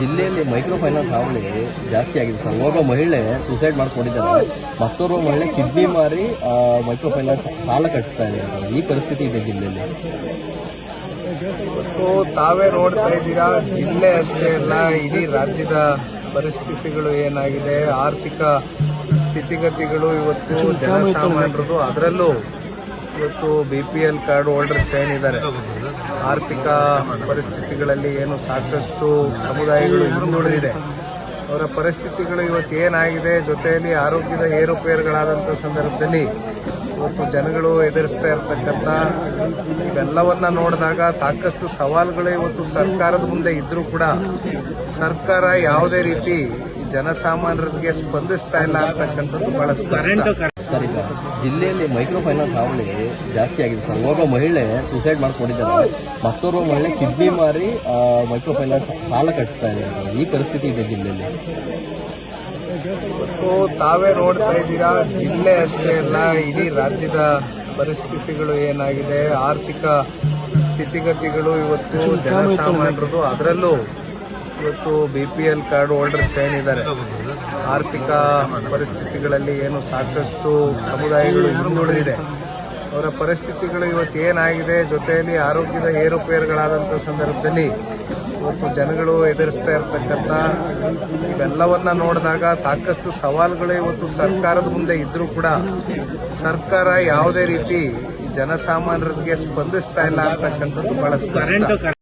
ಜಿಲ್ಲೆಯಲ್ಲಿ micro finance ಹಾವಳಿ ಜಾಸ್ತಿ ಆಗಿದೆ. ಸರ್ ಒಬ್ಬ ಮಹಿಳೆ ಸುಸೈಡ್ ಮಾಡ್ಕೊಂಡಿದ್ದಾರೆ. ಮತ್ತೋರ್ವ ಮಹಿಳೆ ಕಿಡ್ನಿ ಮಾರಿ ಮೈಕ್ರೋ ಫೈನಾನ್ಸ್ ಸಾಲ ಕಟ್ತಾ ಇದೆ ಈ ಪರಿಸ್ಥಿತಿ ಇದೆ ಜಿಲ್ಲೆಯಲ್ಲಿ. ಇವತ್ತು ತಾವೇ ನೋಡ್ತಾ ಇದ್ದೀರಾ? ಜಿಲ್ಲೆ ಅಷ್ಟೇ ಅಲ್ಲ, ಇಡೀ ರಾಜ್ಯದ ಪರಿಸ್ಥಿತಿಗಳು ಏನಾಗಿದೆ? ಆರ್ಥಿಕ ಸ್ಥಿತಿಗತಿಗಳು ಇವತ್ತು ಜನಸಾಮಾನ್ಯರದು. ಅದರಲ್ಲೂ ಇವತ್ತು B P L card holders ಏನಿದ್ದಾರೆ? ಆರ್ಥಿಕ ಪರಿಸ್ಥಿತಿಗಳಲ್ಲಿ ಏನು ಸಾಕಷ್ಟು ಸಮುದಾಯಗಳು ಹಿಂದುಳಿದಿದೆ. ಅವರ ಪರಿಸ್ಥಿತಿಗಳು ಇವತ್ತು ಏನಾಗಿದೆ? ಜೊತೆಯಲ್ಲಿ ಆರೋಗ್ಯದ ಏರುಪೇರುಗಳಾದಂಥ ಸಂದರ್ಭದಲ್ಲಿ ಇವತ್ತು ಜನಗಳು ಎದುರಿಸ್ತಾ ಇರ್ತಕ್ಕಂಥ ಇವೆಲ್ಲವನ್ನ ನೋಡಿದಾಗ ಸಾಕಷ್ಟು ಸವಾಲುಗಳು ಇವತ್ತು ಸರ್ಕಾರದ ಮುಂದೆ ಇದ್ದರೂ ಕೂಡ ಸರ್ಕಾರ ಯಾವುದೇ ರೀತಿ ಜನಸಾಮಾನ್ಯರಿಗೆ ಸ್ಪಂದಿಸ್ತಾ ಇಲ್ಲ ಅಂತಕ್ಕಂಥದ್ದು ಬಹಳ ಸರಿ ಸರ್ ಈಗ ಜಿಲ್ಲೆಯಲ್ಲಿ ಮೈಕ್ರೋ ಫೈನಾನ್ಸ್ ಹಾವಳಿ ಜಾಸ್ತಿ ಆಗಿದೆ ಸರ್. ಓರ್ವ ಮಹಿಳೆ ಸುಸೈಡ್ ಮಾಡ್ಕೊಂಡಿದ್ದಾರೆ. ಮತ್ತೋರ್ವ ಮಹಿಳೆ ಕಿಡ್ನಿ ಮಾರಿ ಮೈಕ್ರೋ ಫೈನಾನ್ಸ್ ಸಾಲ ಕಟ್ತಾ ಇದೆ. ಈ ಪರಿಸ್ಥಿತಿ ಇದೆ ಜಿಲ್ಲೆಯಲ್ಲಿ. ಇವತ್ತು ತಾವೇ ನೋಡ್ತಾ ಇದ್ದೀರಾ? ಜಿಲ್ಲೆ ಅಷ್ಟೇ ಅಲ್ಲ ಇಡೀ ರಾಜ್ಯದ ಪರಿಸ್ಥಿತಿಗಳು ಏನಾಗಿದೆ? ಆರ್ಥಿಕ ಸ್ಥಿತಿಗತಿಗಳು ಇವತ್ತು ಜನಸಾಮಾನ್ಯರದು ಅದರಲ್ಲೂ ಇವತ್ತು B P L card holders ಏನಿದ್ದಾರೆ ಆರ್ಥಿಕ ಪರಿಸ್ಥಿತಿಗಳಲ್ಲಿ ಏನು ಸಾಕಷ್ಟು ಸಮುದಾಯಗಳು ಹಿಂದುಳಿದಿದೆ. ಅವರ ಪರಿಸ್ಥಿತಿಗಳು ಇವತ್ತು ಏನಾಗಿದೆ? ಜೊತೆಯಲ್ಲಿ ಆರೋಗ್ಯದ ಏರುಪೇರುಗಳಾದಂಥ ಸಂದರ್ಭದಲ್ಲಿ ಇವತ್ತು ಜನಗಳು ಎದುರಿಸ್ತಾ ಇರತಕ್ಕಂಥ ಇವೆಲ್ಲವನ್ನ ನೋಡಿದಾಗ ಸಾಕಷ್ಟು ಸವಾಲುಗಳು ಇವತ್ತು ಸರ್ಕಾರದ ಮುಂದೆ ಇದ್ರೂ ಕೂಡ ಸರ್ಕಾರ ಯಾವುದೇ ರೀತಿ ಜನಸಾಮಾನ್ಯರಿಗೆ ಸ್ಪಂದಿಸ್ತಾ ಇಲ್ಲ ಅಂತಕ್ಕಂಥದ್ದು ಸ್ಪಷ್ಟ.